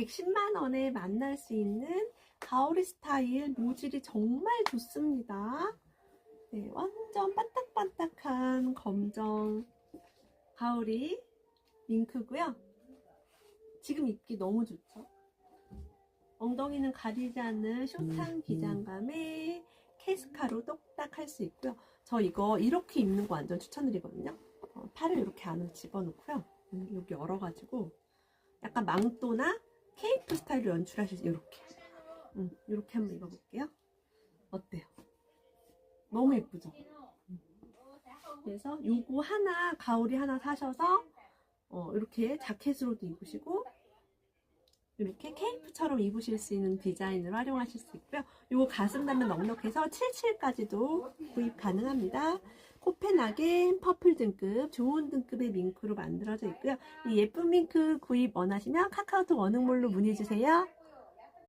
110만 원에 만날 수 있는 가오리 스타일 모질이 정말 좋습니다. 네, 완전 반딱반딱한 검정 가오리 밍크고요. 지금 입기 너무 좋죠. 엉덩이는 가리지 않는 숏한 기장감에 캐스카로 똑딱 할 수 있고요. 저 이거 이렇게 입는 거 완전 추천드리거든요. 어, 팔을 이렇게 안으로 집어넣고요. 음, 여기 열어가지고 약간 망토나 케이프 스타일로 연출하실 수 이렇게 음, 이렇게 한번 입어볼게요. 어때요? 너무 예쁘죠? 음. 그래서 요거 하나 가오리 하나 사셔서 어, 이렇게 자켓으로도 입으시고 이렇게 케이프처럼 입으실 수 있는 디자인을 활용하실 수 있고요. 요거 가슴 단면 넉넉해서 77까지도 구입 가능합니다. 코펜하겐 퍼플 등급 좋은 등급의 밍크로 만들어져 있고요. 이 예쁜 밍크 구입 원하시면 카카오톡 원흥몰로 문의주세요.